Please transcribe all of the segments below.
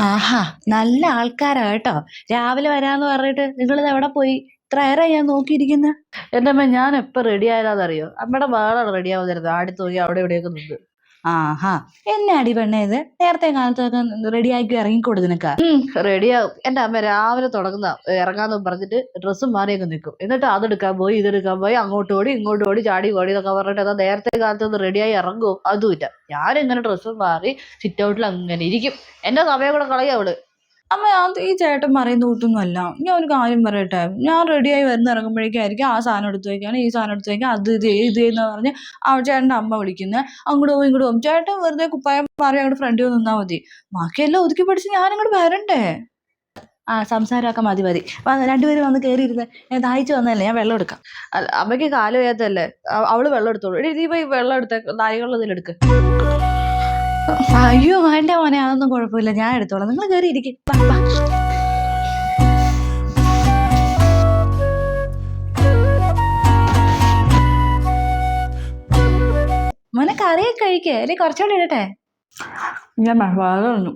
ആഹാ നല്ല ആൾക്കാരാ കേട്ടോ. രാവിലെ വരാന്ന് പറഞ്ഞിട്ട് നിങ്ങൾ എവിടെ പോയി? ഇത്ര നേരം ഞാൻ നോക്കിയിരിക്കുന്ന. എന്റെ അമ്മ ഞാൻ എപ്പോ റെഡി ആയതാണെന്നറിയോ അമ്മയുടെ മകളാണ് റെഡി ആവുന്നത്. ആടി തൂങ്ങി അവിടെ ഇവിടെയൊക്കെ നിന്ന്. ആഹാ. എന്നെ പെണ്ണേ നേരത്തെ കാലത്തൊക്കെ റെഡി ആക്കി ഇറങ്ങിക്കൊടു നിനക്ക്? റെഡിയാവും എന്റെ അമ്മ രാവിലെ തുടങ്ങുന്ന ഇറങ്ങാന്ന് പറഞ്ഞിട്ട് ഡ്രസ്സും മാറിയൊക്കെ നിൽക്കും എന്നിട്ട് അതെടുക്കാൻ പോയി ഇതെടുക്കാൻ പോയി അങ്ങോട്ട് ഓടി ഇങ്ങോട്ട് ഓടി ചാടി ഓടി എന്നൊക്കെ പറഞ്ഞിട്ട് അതാ നേരത്തെ കാലത്ത് ഒന്ന് റെഡിയായി ഇറങ്ങും. അതുമില്ല. ഞാനിങ്ങനെ ഡ്രസ്സും മാറി സിറ്റ് ഔട്ടിൽ അങ്ങനെ ഇരിക്കും. എന്റെ സമയം കൂടെ കളയും അവൾ. അമ്മ ഞാൻ ഈ ചേട്ടൻ പറയുന്ന കൂട്ടൊന്നും അല്ല ഞാൻ ഒരു കാര്യം പറയട്ടെ. ഞാൻ റെഡിയായി വരുന്ന ഇറങ്ങുമ്പോഴേക്കായിരിക്കും ആ സാധനം എടുത്ത് വയ്ക്കാൻ ഈ സാധനം എടുത്ത് വയ്ക്കാൻ അത് ഇത് ഇത് എന്ന് പറഞ്ഞ് ആ ചേട്ടന്റെ അമ്മ വിളിക്കുന്നത് അങ്ങോട്ട് പോകും ഇങ്ങോട്ട് പോകും. ചേട്ടൻ വെറുതെ കുപ്പായം മാറി അങ്ങോട്ട് ഫ്രണ്ടിൽ നിന്നാൽ മതി. ബാക്കിയെല്ലാം ഒതുക്കി പഠിച്ച് ഞാൻ അങ്ങോട്ട് വരണ്ടേ? ആ സംസാരമൊക്കെ മതി മതി. രണ്ടുപേരും വന്ന് കയറി ഇരുന്ന് ഞാൻ ദാഹിച്ചു വന്നതല്ലേ ഞാൻ വെള്ളം എടുക്കാം. അമ്മയ്ക്ക് കാലം വയ്യാത്തല്ലേ അവൾ വെള്ളം എടുത്തോളൂ. എടി നീ വെള്ളം എടുത്ത നായികളുള്ളതിലെടുക്ക് അയ്യോ വേണ്ട മോനെ അതൊന്നും കുഴപ്പമില്ല. ഞാൻ എടുത്തോളാം. നിങ്ങൾ കയറി ഇരിക്കും. മോനെ കറിയൊക്കെ കഴിക്കേ. അല്ലെ കുറച്ചുകൂടെ ഇടട്ടെ. ഞാൻ വയറുന്നു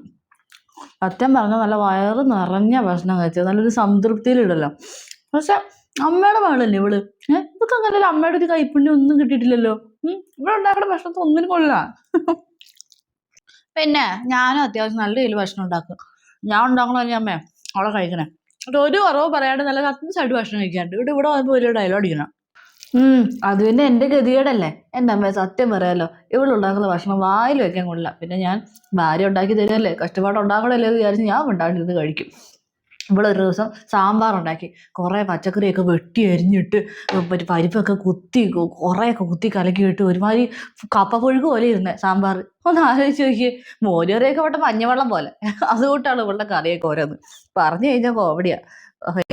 സത്യം പറഞ്ഞ നല്ല വയറ് നിറഞ്ഞ ഭക്ഷണം കഴിച്ചത്. നല്ലൊരു സംതൃപ്തിയിലിടല്ലോ പക്ഷെ അമ്മയുടെ മകളല്ലേ ഇവൾ? ഇതൊക്കെ അങ്ങനെ അമ്മയുടെ ഒരു കൈപ്പുണ്യം ഒന്നും കിട്ടിയിട്ടില്ലല്ലോ. ഇവിടെ ഉണ്ടാക്കുന്ന ഭക്ഷണത്തെ ഒന്നിനും കൊള്ളാം. പിന്നെ ഞാനും അത്യാവശ്യം നല്ല രീതിയിൽ ഭക്ഷണം ഉണ്ടാക്കും. ഞാൻ ഉണ്ടാക്കണ അമ്മേ അവളെ കഴിക്കണേ. ഒരു കുറവ് പറയാണ്ട് നല്ല സത്യമായിട്ട് ഭക്ഷണം കഴിക്കാറുണ്ട് ഇവിടെ ഇവിടെ വന്നപ്പോൾ വലിയ ഡയലോഗ് അടിക്കണം. ഉം അത് പിന്നെ എന്റെ ഗതികേടല്ലേ? എന്റെ അമ്മ സത്യം പറയാലോ. ഇവളുണ്ടാക്കുന്ന ഭക്ഷണം വായിൽ വെക്കാൻ കൊള്ളില്ല. പിന്നെ ഞാൻ ഭാര്യ ഉണ്ടാക്കി തരുമല്ലേ കഷ്ടപ്പാട് ഉണ്ടാക്കണല്ലേ എന്ന് വിചാരിച്ച് ഞാൻ ഉണ്ടാക്കിയിരുന്ന് കഴിക്കും. ഇവളൊരു ദിവസം സാമ്പാർ ഉണ്ടാക്കി കുറേ പച്ചക്കറിയൊക്കെ വെട്ടി അരിഞ്ഞിട്ട് മറ്റേ പരിപ്പൊക്കെ കുത്തി കുറേയൊക്കെ കുത്തി കലക്കിയിട്ട് ഒരുമാതിരി കപ്പ പുഴുക്ക് പോലെ ഇരുന്നേ സാമ്പാർ ഒന്ന് ആലോചിച്ച് നോക്കിയേ. മോരുകറിയൊക്കെ അവിടെ മഞ്ഞവെള്ളം പോലെ. അതുകൊണ്ടാണ് ഇവളുടെ കറിയൊക്കെ ഓരോന്ന്. പറഞ്ഞു കഴിഞ്ഞാൽ കോമഡിയാ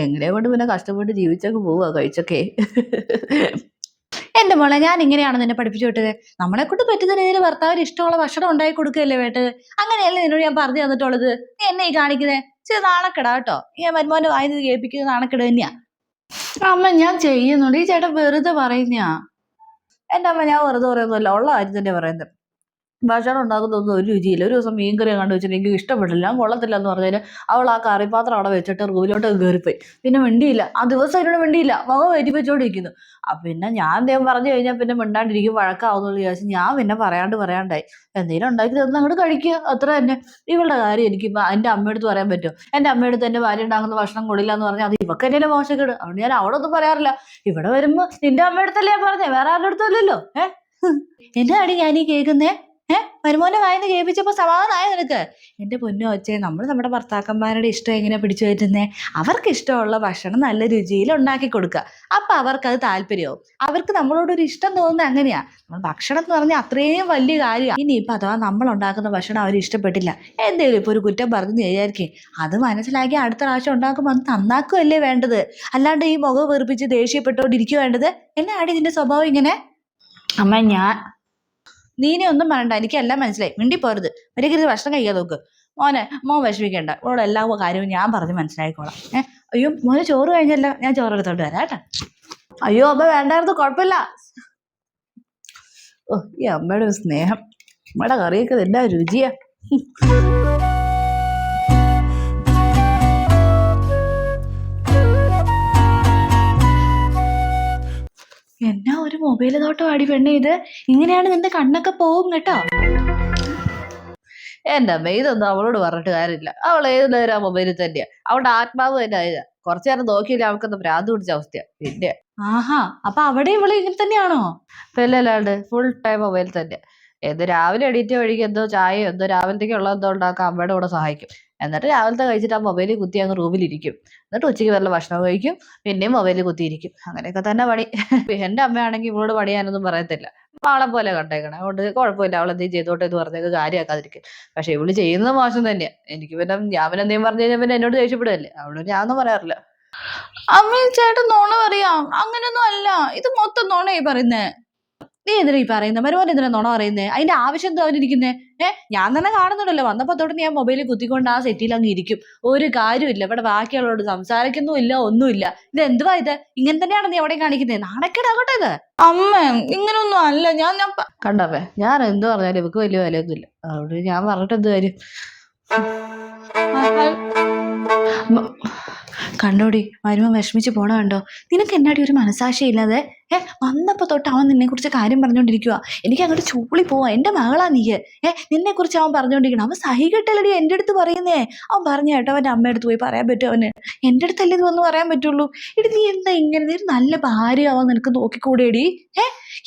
എങ്ങനെ കൊണ്ട് പിന്നെ കഷ്ടപ്പെട്ട് ജീവിച്ചൊക്കെ പോവുക കഴിച്ചൊക്കെ. എന്റെ മോളെ ഞാൻ ഇങ്ങനെയാണ് നിന്നെ പഠിപ്പിച്ചു വിട്ടത്. നമ്മളെ കൊണ്ട് പറ്റുന്ന രീതിയിൽ ഭർത്താവിന് ഇഷ്ടമുള്ള ഭക്ഷണം ഉണ്ടാക്കി കൊടുക്കുകയല്ലേ വേട്ടത് അങ്ങനെയല്ലേ നിന്നോട് ഞാൻ പറഞ്ഞു തന്നിട്ടുള്ളത്? നീ എന്നെ ഈ കാണിക്കുന്നത് ചെറിയ നാണക്കെടാ കേട്ടോ. ഈ മരുമോന്റെ വായന കേൾപ്പിക്കുന്നത് നാണക്കെട് തന്നെയാ. അമ്മ ഞാൻ ചെയ്യുന്നുണ്ട്. ഈ ചേട്ടൻ വെറുതെ പറയുന്നയാ. എന്റെ അമ്മ ഞാൻ വെറുതെ പറയുന്നതല്ല. ഉള്ള കാര്യം തന്നെ പറയുന്നത്. ഭക്ഷണം ഉണ്ടാക്കുന്നതൊന്നും ഒരു രുചിയില്ല. ഒരു ദിവസം മീൻ കറി കണ്ടു വെച്ചിട്ട് എനിക്ക് ഇഷ്ടപ്പെട്ടില്ല. ഞാൻ കൊള്ളത്തില്ല എന്ന് പറഞ്ഞാൽ അവൾ ആ കറിപ്പാത്രം അവിടെ വെച്ചിട്ട് റൂമിലോട്ട് കയറിപ്പോയി. പിന്നെ മിണ്ടിയില്ല. ആ ദിവസം അതിനോട് മിണ്ടിയില്ല. മകൾ വരി വെച്ചോണ്ടിരിക്കുന്നു പിന്നെ ഞാൻ ദൈവം പറഞ്ഞു കഴിഞ്ഞാൽ പിന്നെ മിണ്ടാണ്ടിരിക്കും. വഴക്കാവുന്നു വിചാരിച്ചു ഞാൻ പിന്നെ പറയാണ്ട് പറയാണ്ടായി. എന്തെങ്കിലും ഉണ്ടാക്കി തന്ന് അങ്ങോട്ട് കഴിക്കുക. അത്ര തന്നെ. ഇവളുടെ കാര്യം എനിക്ക് എന്റെ അമ്മയടുത്ത് പറയാൻ പറ്റുമോ? എന്റെ അമ്മയടുത്ത് എന്റെ ഭാര്യ ഉണ്ടാക്കുന്ന ഭക്ഷണം കൊള്ളില്ല എന്ന് പറഞ്ഞാൽ അത് ഇവക്ക് എന്നെ മോശക്കേട്. അതുകൊണ്ട് ഞാൻ അവിടെ ഒന്നും പറയാറില്ല. ഇവിടെ വരുമ്പോ നിന്റെ അമ്മയടുത്തല്ലേ ഞാൻ പറഞ്ഞേ. വേറെ ആരുടെ അടുത്തല്ലല്ലോ ഏഹ് എന്നാടി ഈ കേൾക്കുന്നേ? ഏഹ് മരുമോനെ വായന കേൾപ്പിച്ചപ്പോ സമാധാനമായ നിനക്ക്? എന്റെ പൊന്നു ഒച്ചേ നമ്മൾ നമ്മുടെ ഭർത്താക്കന്മാരുടെ ഇഷ്ടം എങ്ങനെ പിടിച്ചു പറ്റുന്നേ അവർക്ക് ഇഷ്ടമുള്ള ഭക്ഷണം നല്ല രുചിയിൽ ഉണ്ടാക്കി കൊടുക്കുക. അപ്പൊ അവർക്ക് അത് താല്പര്യവും അവർക്ക് നമ്മളോട് ഒരു ഇഷ്ടം തോന്നുന്നത് അങ്ങനെയാ. നമ്മൾ ഭക്ഷണം എന്ന് പറഞ്ഞാൽ അത്രയും വലിയ കാര്യമാണ് ഇനി ഇപ്പൊ അഥവാ നമ്മൾ ഉണ്ടാക്കുന്ന ഭക്ഷണം അവർ ഇഷ്ടപ്പെട്ടില്ല. എന്തെങ്കിലും ഇപ്പൊ ഒരു കുറ്റം പറഞ്ഞു വിചാരിക്കും. അത് മനസ്സിലാക്കി അടുത്ത പ്രാവശ്യം ഉണ്ടാക്കുമ്പോൾ അത് നന്നാക്കുകയല്ലേ വേണ്ടത്? അല്ലാണ്ട് ഈ മുഖം വെറുപ്പിച്ച് ദേഷ്യപ്പെട്ടോണ്ടിരിക്കുക വേണ്ടത്? എന്നാടി ഇതിന്റെ സ്വഭാവം ഇങ്ങനെ? അമ്മ ഞാൻ നീനെ ഒന്നും പറയണ്ട. എനിക്കെല്ലാം മനസ്സിലായി. മിണ്ടി പോരുത് ഒരിക്കലും ഭക്ഷണം കഴിക്കാൻ നോക്ക്. മോനെ മോൻ വിഷമിക്കണ്ട. ഇവിടെ എല്ലാ കാര്യവും ഞാൻ പറഞ്ഞ് മനസ്സിലാക്കിക്കോളാം. ഏഹ് അയ്യോ മോനെ ചോറ് കഴിഞ്ഞല്ല. ഞാൻ ചോറ് എടുത്തോണ്ട് വരാം കേട്ടോ. അയ്യോ അമ്മ വേണ്ടായിരുന്നു. കുഴപ്പമില്ല. ഓ ഈ അമ്മയുടെ സ്നേഹം. അമ്മയുടെ കറിയൊക്കെ എന്നാ രുചിയാ. എന്നാ ഒരു മൊബൈൽ തോട്ടം അടി പെണ്ണേ ഇത്? ഇങ്ങനെയാണ് നിന്റെ കണ്ണൊക്കെ പോവും കേട്ടോ. എന്റെ അമ്മ ഇതൊന്നും അവളോട് പറഞ്ഞിട്ട് കാര്യമില്ല. അവൾ ഏത് നേരം ആ മൊബൈലിൽ തന്നെയാ. അവളുടെ ആത്മാവ് തന്നെ ആയതാ. കുറച്ചു നേരം നോക്കിയില്ല അവൾക്കൊന്ന് ഭ്രാന്ത് പിടിച്ച അവസ്ഥയാ. പിന്നെ ആഹാ അപ്പൊ അവിടെ ഇവൾ ഇങ്ങനെ തന്നെയാണോ? പിന്നല്ലാണ്ട് ഫുൾ ടൈം മൊബൈൽ തന്നെ. എന്ത് രാവിലെ എണീറ്റ് വഴിക്ക് എന്തോ ചായയോ എന്തോ രാവിലത്തേക്ക് ഉള്ള എന്തോ ഉണ്ടാക്കാൻ അമ്മയുടെ കൂടെ സഹായിക്കും. എന്നിട്ട് രാവിലത്തെ കഴിച്ചിട്ട് ആ മൊബൈലിൽ കുത്തി അങ്ങ് റൂമിലിരിക്കും എന്നിട്ട് ഉച്ചയ്ക്ക് വല്ല ഭക്ഷണം കഴിക്കും. പിന്നെയും മൊബൈലിൽ കുത്തിയിരിക്കും അങ്ങനെയൊക്കെ തന്നെ പണി. എന്റെ അമ്മയാണെങ്കിൽ ഇവളോട് പണിയാനൊന്നും പറയത്തില്ല. ആളെ പോലെ കണ്ടേക്കണം. അതുകൊണ്ട് കുഴപ്പമില്ല. അവൾ എന്തെങ്കിലും ചെയ്തോട്ടെ എന്ന് പറഞ്ഞേക്ക് കാര്യമാക്കാതിരിക്കും. പക്ഷെ ഇവൾ ചെയ്യുന്നത് മോശം തന്നെയാ. എനിക്ക് പിന്നെ ഞാൻ പിന്നെ എന്തെങ്കിലും പറഞ്ഞു കഴിഞ്ഞാൽ പിന്നെ എന്നോട് ചോദിച്ചപ്പോഴല്ലേ അവളോട് ഞാനൊന്നും പറയാറില്ല. അമ്മ ചേട്ടൻ നോണ പറയാം. അങ്ങനെയൊന്നും അല്ല. ഇത് മൊത്തം നോണയായി പറയുന്നേ. നീ എന്തിനാ ഈ പറയുന്നത് മരുമോൻ എന്തിനാ നുണ പറയുന്നേ? അതിന്റെ ആവശ്യം എന്താ അവനിരിക്കുന്നേ? ഏ? ഞാൻ തന്നെ കാണുന്നുണ്ടല്ലോ. വന്നപ്പോ തൊട്ട് ഞാൻ മൊബൈലിൽ കുത്തിക്കൊണ്ട് ആ സെറ്റിൽ അങ്ങ് ഇരിക്കും. ഒരു കാര്യമില്ല ഇവിടെ ബാക്കിയുള്ളവരോട് സംസാരിക്കുന്നുമില്ല ഒന്നുമില്ല. ഇത് എന്തുവാ ഇത്? ഇങ്ങനെ തന്നെയാണ് നീ എവിടെ കാണിക്കുന്നത് നാണക്കേടാകട്ടെ ഇത്. അമ്മ ഇങ്ങനൊന്നും അല്ല. ഞാൻ ഞാൻ കണ്ടപ്പേ ഞാൻ എന്ത് പറഞ്ഞാലും ഇവക്ക് വലിയ വിലയൊന്നുമില്ല. അതുകൊണ്ട് ഞാൻ പറഞ്ഞിട്ട് എന്ത് കാര്യം കണ്ടോടി വരുമ്പോൾ വിഷമിച്ച് പോണ കണ്ടോ? നിനക്ക് എന്നാടി ഒരു മനസാക്ഷി ഇല്ലാതെ? ഏ വന്നപ്പോൾ തൊട്ട് അവൻ നിന്നെക്കുറിച്ച് കാര്യം പറഞ്ഞുകൊണ്ടിരിക്കുക എനിക്ക് അങ്ങോട്ട് ചൂളി പോവാ. എന്റെ മകളാ നീ. ഏ നിന്നെക്കുറിച്ച് അവൻ പറഞ്ഞുകൊണ്ടിരിക്കണം അവൻ സഹികെട്ടല്ലടി എന്റെ അടുത്ത് പറയുന്നേ. അവൻ പറഞ്ഞു കേട്ടോ അവന്റെ അമ്മ അടുത്ത് പോയി പറയാൻ പറ്റും അവന്. എന്റെ അടുത്തല്ലേ ഇത് വന്ന് പറയാൻ പറ്റുള്ളൂ. ഇടി നീ എന്താ ഇങ്ങനെ? ഒരു നല്ല ഭാര്യ ആവാൻ നിനക്ക് നോക്കിക്കൂടെടി? ഏ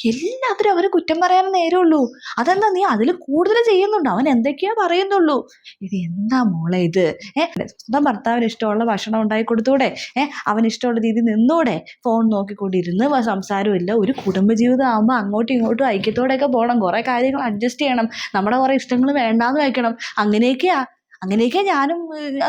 എല്ലാത്തിനും അവരെ കുറ്റം പറയാൻ നേരമുള്ളൂ അതെന്താ നീ അതിൽ കൂടുതൽ ചെയ്യുന്നുണ്ട്? അവൻ എന്തൊക്കെയാ പറയുന്നുള്ളൂ? ഇത് എന്താ മോളെ ഇത്? ഏഹ് സ്വന്തം ഭർത്താവിന് ഇഷ്ടമുള്ള ഭക്ഷണം ഉണ്ടാക്കി കൊടുത്തൂടെ? ഏഹ് അവന് ഇഷ്ടമുള്ള രീതി നിന്നൂടെ? ഫോൺ നോക്കിക്കൊണ്ടിരുന്ന് സംസാരമില്ല. ഒരു കുടുംബജീവിതം ആകുമ്പോൾ അങ്ങോട്ടും ഇങ്ങോട്ടും ഐക്യത്തോടെയൊക്കെ പോകണം. കുറേ കാര്യങ്ങൾ അഡ്ജസ്റ്റ് ചെയ്യണം. നമ്മുടെ കുറേ ഇഷ്ടങ്ങൾ വേണ്ടാന്ന് വെക്കണം. അങ്ങനെയൊക്കെയാ. അങ്ങനെയൊക്കെയാ ഞാനും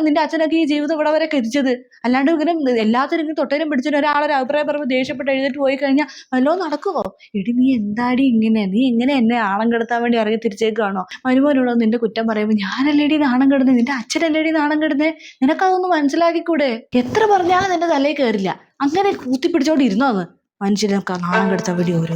നിന്റെ അച്ഛനൊക്കെ ഈ ജീവിതം ഇവിടെ വരെ എത്തിച്ചത് അല്ലാണ്ട് ഇങ്ങനെ എല്ലാത്തിനും ഇങ്ങനെ തൊട്ടേനും പിടിച്ചിട്ട് ഒരാളൊരു അഭിപ്രായം പറഞ്ഞ് ദേഷ്യപ്പെട്ട് എഴുന്നേറ്റ് പോയി കഴിഞ്ഞാൽ വല്ലതും നടക്കുമോ എടി നീ എന്താടി ഇങ്ങനെ? നീ എങ്ങനെ എന്നെ ആളം കെടുത്താൻ വേണ്ടി ഇറങ്ങി തിരിച്ചേക്കാണോ മരുമോനോടോ നിന്റെ കുറ്റം പറയുമ്പോൾ ഞാനല്ലേടി നാണം കെടുന്നത് നിന്റെ അച്ഛനല്ലേടി നാണം കെടുന്നേ? നിനക്കതൊന്ന് മനസ്സിലാക്കിക്കൂടെ? എത്ര പറഞ്ഞാലും നിന്റെ തലയിൽ കയറില്ല അങ്ങനെ കൂത്തിപ്പിടിച്ചോണ്ട് ഇരുന്നോ അത് മനുഷ്യനൊക്കെ നാണം കെടുത്താൻ വേണ്ടി ഓരോ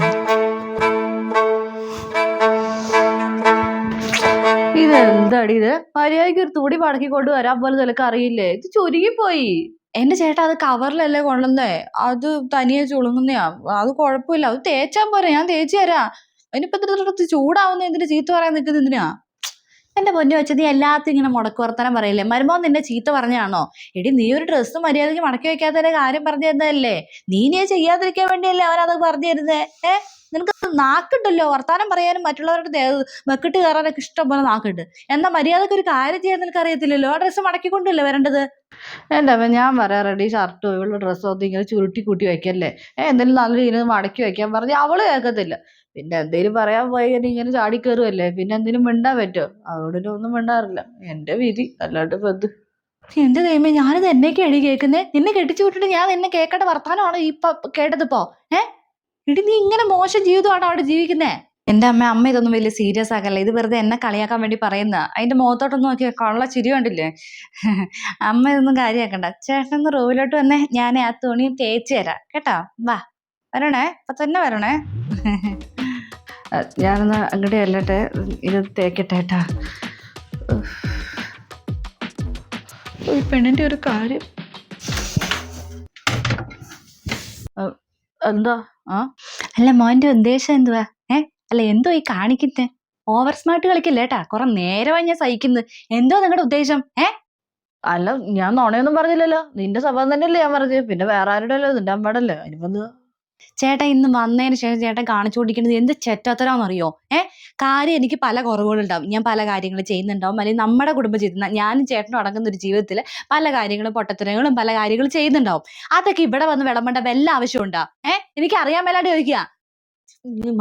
ഇതെന്താടി ഇത്? മര്യാദയ്ക്ക് ഒരു തുടി മടക്കി കൊണ്ട് വരാൻ പോലും നിനക്ക് അറിയില്ലേ? ഇത് ചുരുങ്ങിപ്പോയി. എന്റെ ചേട്ടാ അത് കവറിലല്ലേ കൊണ്ടുവന്നേ? അത് തനിയെ ചുളുങ്ങുന്നയാ. അത് കുഴപ്പമില്ല. അത് തേച്ചാൻ പോരെ. ഞാൻ തേച്ചു തരാം. അതിനിപ്പോ ഇത്ര ചൂടാവുന്ന എന്തിനു ചീത്ത പറയാൻ നിൽക്കുന്ന എന്തിനാ? എന്റെ പൊന്നു വെച്ചത് നീ എല്ലാത്തിനും ഇങ്ങനെ മുടക്ക് വർത്തനം പറയില്ലേ? മരുമോൻ നിന്നെ ചീത്ത പറഞ്ഞാണോ എടി നീ ഒരു ഡ്രസ്സ് മര്യാദയ്ക്ക് മടക്കി വെക്കാത്തതിന്റെ കാര്യം പറഞ്ഞു തന്നതല്ലേ? നീ നീ ചെയ്യാതിരിക്കാൻ വേണ്ടിയല്ലേ അവനത് പറഞ്ഞു തരുന്നേ? ഏ? നിനക്ക് നാക്കുണ്ടല്ലോ. വർത്താനം പറയാനും മറ്റുള്ളവരുടെ വെക്കിട്ട് കയറാനൊക്കെ ഇഷ്ടം പോലെ നാക്കുണ്ട്. എന്നാ മര്യാദയ്ക്ക് ഒരു കാര്യം ചെയ്യാൻ നിനക്ക് അറിയത്തില്ലല്ലോ ആ ഡ്രസ്സ് മടക്കിക്കൊണ്ടല്ലേ വരേണ്ടത്? എന്റെ അമ്മ ഞാൻ റെഡി ഷർട്ടോ ഇവളുടെ ഡ്രസ്സോ ഇങ്ങനെ ചുരുട്ടി കൂട്ടി വെക്കല്ലേ? ഏ എന്തെങ്കിലും നല്ല രീതിയിൽ മടക്കി വെക്കാൻ പറഞ്ഞ് അവൾ കേൾക്കത്തില്ല. പിന്നെ എന്തേലും പറയാൻ പോയി ഇങ്ങനെ ചാടി കയറുമല്ലേ പിന്നെ എന്തിനും മിണ്ടാൻ പറ്റുമോ? അതുകൊണ്ട് ഒന്നും മിണ്ടാറില്ല. എന്റെ വിധി അല്ലാണ്ട് ബന്ധു എന്ത്? എന്റെ ദൈവമേ ഞാനിത് എന്നെ കേടി കേൾക്കുന്നേ? നിന്നെ കെട്ടിച്ചു വിട്ടിട്ട് ഞാൻ നിന്നെ കേൾക്കേണ്ട വർത്താനമാണ് ഇപ്പൊ? കേട്ടതിപ്പോ ഏ? ഇടി നീ ഇങ്ങനെ മോശം ജീവിതമാണ് അവിടെ ജീവിക്കുന്നേ? എന്റെ അമ്മ അമ്മ ഇതൊന്നും വലിയ സീരിയസ് ആക്കല്ല. ഇത് വെറുതെ എന്നെ കളിയാക്കാൻ വേണ്ടി പറയുന്ന. അതിന്റെ മുഖത്തോട്ടൊന്ന് നോക്കിയാൽ കൊള്ള ചിരി കണ്ടില്ലേ? അമ്മ ഇതൊന്നും കാര്യമാക്കണ്ട ചേട്ടൻ റൂമിലോട്ട് വന്നേ. ഞാൻ ആ തുണി തേച്ച് തരാം. കേട്ടോ? വാ. വരണേ? ഇപ്പൊ തന്നെ വരണേ? ഞാനൊന്ന് അങ്ങോട്ട് അല്ലട്ടെ ഇത് തേക്കട്ടെ കേട്ടാ. ഈ പെണ്ണിന്റെ ഒരു കാര്യം. എന്താ? ആ? അല്ല മോന്റെ ഉദ്ദേശം എന്തുവാ? ഏ? അല്ല എന്തോ ഈ കാണിക്കുന്നേ? ഓവർ സ്മാർട്ട് കളിക്കില്ലേട്ടാ കുറെ നേരമായി ഞാൻ സഹിക്കുന്നത് എന്തോ നിങ്ങളുടെ ഉദ്ദേശം? ഏ? അല്ല ഞാൻ നോണയൊന്നും പറഞ്ഞില്ലല്ലോ. നിന്റെ സ്വഭാവം തന്നെയല്ലേ ഞാൻ പറഞ്ഞത്. പിന്നെ വേറെ ആരുടെ അല്ലോ നിന്റെ അമ്മയുടെ അല്ലേ അതിന് ചേട്ടാ ഇന്ന് വന്നതിന് ശേഷം ചേട്ടൻ കാണിച്ചു കൊടുക്കുന്നത് എന്ത് ചെറ്റത്തരാന്നറിയോ? ഏ? കാര്യം എനിക്ക് പല കുറവുകളുണ്ടാവും. ഞാൻ പല കാര്യങ്ങൾ ചെയ്യുന്നുണ്ടാവും. അല്ലെങ്കിൽ നമ്മുടെ കുടുംബ ജീവിതം ഞാനും ചേട്ടനും അടങ്ങുന്ന ഒരു ജീവിതത്തിൽ പല കാര്യങ്ങളും പൊട്ടത്തരങ്ങളും പല കാര്യങ്ങളും ചെയ്യുന്നുണ്ടാവും. അതൊക്കെ ഇവിടെ വന്ന് വിളമ്പേണ്ട വല്ല ആവശ്യമുണ്ടോ? ഏ? എനിക്ക് അറിയാൻ മേലാണ്ട് ചോദിക്കുക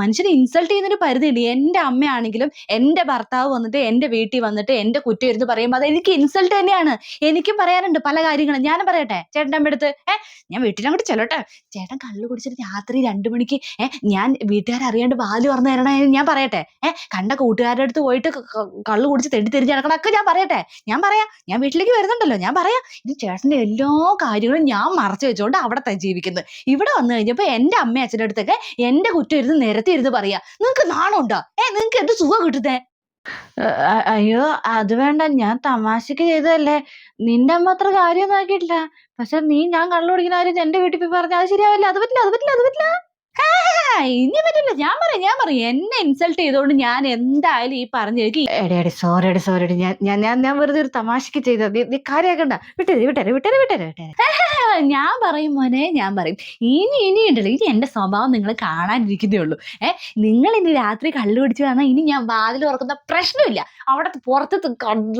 മനുഷ്യനെ ഇൻസൾട്ട് ചെയ്യുന്നൊരു പരിധിയുണ്ട്. എന്റെ അമ്മയാണെങ്കിലും എന്റെ ഭർത്താവ് വന്നിട്ട് എന്റെ വീട്ടിൽ വന്നിട്ട് എന്റെ കുറ്റം ഇരുന്ന് പറയുമ്പോൾ അത് എനിക്ക് ഇൻസൾട്ട് തന്നെയാണ്. എനിക്കും പറയാനുണ്ട് പല കാര്യങ്ങളും. ഞാൻ പറയട്ടെ ചേട്ടന്റെ അടുത്ത് ഏ ഞാൻ വീട്ടിലങ്ങോട്ട് ചെല്ലട്ടെ. ചേട്ടൻ കള്ളു കുടിച്ചിട്ട് രാത്രി രണ്ടു മണിക്ക് ഏ ഞാൻ വീട്ടുകാരെ അറിയാണ്ട് വാൽ പറഞ്ഞു തരണേ ഞാൻ പറയട്ടെ. ഏ കണ്ട കൂട്ടുകാരുടെ അടുത്ത് പോയിട്ട് കള്ളു കുടിച്ച് തെണ്ടി തിരിഞ്ഞ് നടക്കണൊക്കെ ഞാൻ പറയട്ടെ. ഞാൻ പറയാം ഞാൻ വീട്ടിലേക്ക് വരുന്നുണ്ടല്ലോ. ഞാൻ പറയാം ഇത് ചേട്ടന്റെ എല്ലാ കാര്യങ്ങളും ഞാൻ മറച്ചു വെച്ചുകൊണ്ട് അവിടെ തന്നെ ജീവിക്കുന്നത്. ഇവിടെ വന്നു കഴിഞ്ഞപ്പോ എന്റെ അമ്മ അച്ഛന്റെ അടുത്തൊക്കെ എന്റെ കുറ്റം ഇരുന്ന് നിരത്തി ഇരുന്ന് പറയാ നിങ്ങക്ക് നാണുണ്ടോ? ഏ നിങ്ങക്ക് എന്ത് സുഖം കിട്ടുന്നേ അയ്യോ അത് വേണ്ട ഞാൻ തമാശക്ക് ചെയ്തതല്ലേ. നിന്റെ അമ്മ അത്ര കാര്യം നോക്കിയിട്ടില്ല പക്ഷെ നീ ഞാൻ കള്ളു കുടിക്കുന്ന കാര്യം എന്റെ വീട്ടിൽ പോയി പറഞ്ഞാൽ അത് ശരിയാവില്ല. അത് പറ്റില്ല അത് പറ്റില്ല അത് പറ്റില്ല. ഇനി പറ്റില്ല ഞാൻ പറയാം ഞാൻ പറയാം. എന്നെ ഇൻസൾട്ട് ചെയ്തോണ്ട് ഞാൻ എന്തായാലും ഈ പറഞ്ഞു എനിക്ക് എടി എടി സോറി എടി സോറി എടി. ഞാൻ ഞാൻ ഞാൻ ഞാൻ വെറുതെ ഒരു തമാശക്ക് ചെയ്ത നീ കാര്യാക്കണ്ട. വിട്ടേര് വിട്ടേര് വിട്ടേര് വിട്ടേര് വിട്ടേര്. ഞാൻ പറയും മോനെ ഞാൻ പറയും. ഇനി ഇനി ഉണ്ടല്ലോ. ഇനി എന്റെ സ്വഭാവം നിങ്ങൾ കാണാനിരിക്കുന്നേ ഉള്ളൂ. ഏ നിങ്ങൾ ഇനി രാത്രി കള്ളു പിടിച്ച് വന്നാൽ ഇനി ഞാൻ വാതിൽ തുറക്കുന്ന പ്രശ്നമില്ല. അവിടെ പുറത്ത്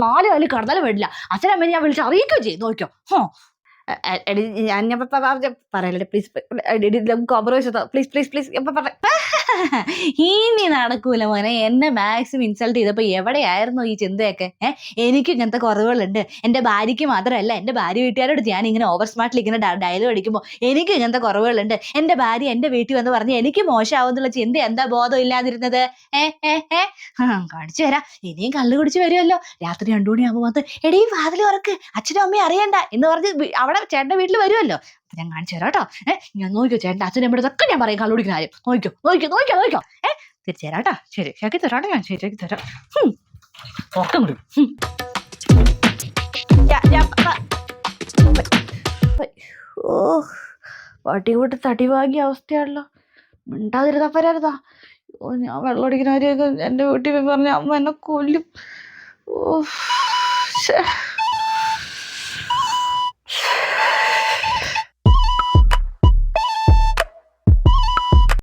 നാല് കാലി കടന്നാലും വേണ്ടില്ല അച്ഛനമ്മ ഞാൻ വിളിച്ച് അറിയിക്കുകയോ ചെയ്യും. നോക്കിയോ ഹോ എടി ഞാൻ ഞാൻ പറയല്ലേ please compromise please please please ഇനി നടക്കൂല മോനെ. എന്നെ മാക്സിമം ഇൻസൾട്ട് ചെയ്തപ്പോ എവിടെയായിരുന്നു ഈ ചിന്തയൊക്കെ? ഏഹ് എനിക്ക് ഇങ്ങനത്തെ കുറവുകളുണ്ട്. എന്റെ ഭാര്യയ്ക്ക് മാത്രമല്ല എന്റെ ഭാര്യ വീട്ടുകാരോട് ഞാൻ ഇങ്ങനെ ഓവർ സ്മാർട്ടിൽ ഇങ്ങനെ ഡയലോഗ് അടിക്കുമ്പോൾ എനിക്ക് ഇങ്ങനത്തെ കുറവുകളുണ്ട്. എന്റെ ഭാര്യ എന്റെ വീട്ടിൽ വന്ന് പറഞ്ഞ് എനിക്ക് മോശമാവുന്നുള്ള ചിന്ത എന്താ ബോധം ഇല്ലാതിരുന്നത്? ഏഹ് ഏഹ് ഏഹ് കാണിച്ചു തരാം. ഇനിയും കള്ളു കുടിച്ച് വരുമല്ലോ. രാത്രി രണ്ടു മണിയാകുമ്പോൾ വന്ന് എടീ വാതിൽ ഉറക്ക് അച്ഛനും അമ്മയും അറിയണ്ട. എന്ന് പറഞ്ഞ് വി- അവിടെ ചേട്ടന്റെ വീട്ടിൽ വരുമല്ലോ അപ്പൊ ഞാൻ കാണിച്ചു തരാം കേട്ടോ. ഏഹ് ഞാൻ നോക്കിയോ ചേട്ടന്റെ അച്ഛനും അമ്മയുടെ ഞാൻ പറയും കള്ളുടിക്കുന്ന ആരും നോക്കിയോ നോക്കിയോ നോക്കിയോ നോക്കിയോ ഏ തിരിച്ചു തരാം കേട്ടോ. ശരി ശരിയാക്കി തരാം ഞാൻ. ശരിയാക്കി തരാം. ഉറക്കം വിടും ഓ വട്ടി കൂട്ട് തടി വാങ്ങിയ അവസ്ഥയാണല്ലോ. മിണ്ടാതിരുന്നാ പരാതാ ഓ ഞാൻ വെള്ളം അടിക്കുന്ന കാര്യമൊക്കെ എന്റെ വീട്ടിൽ പറഞ്ഞ അമ്മ എന്നെ കൊല്ലും. ഓ ശ്ശേ.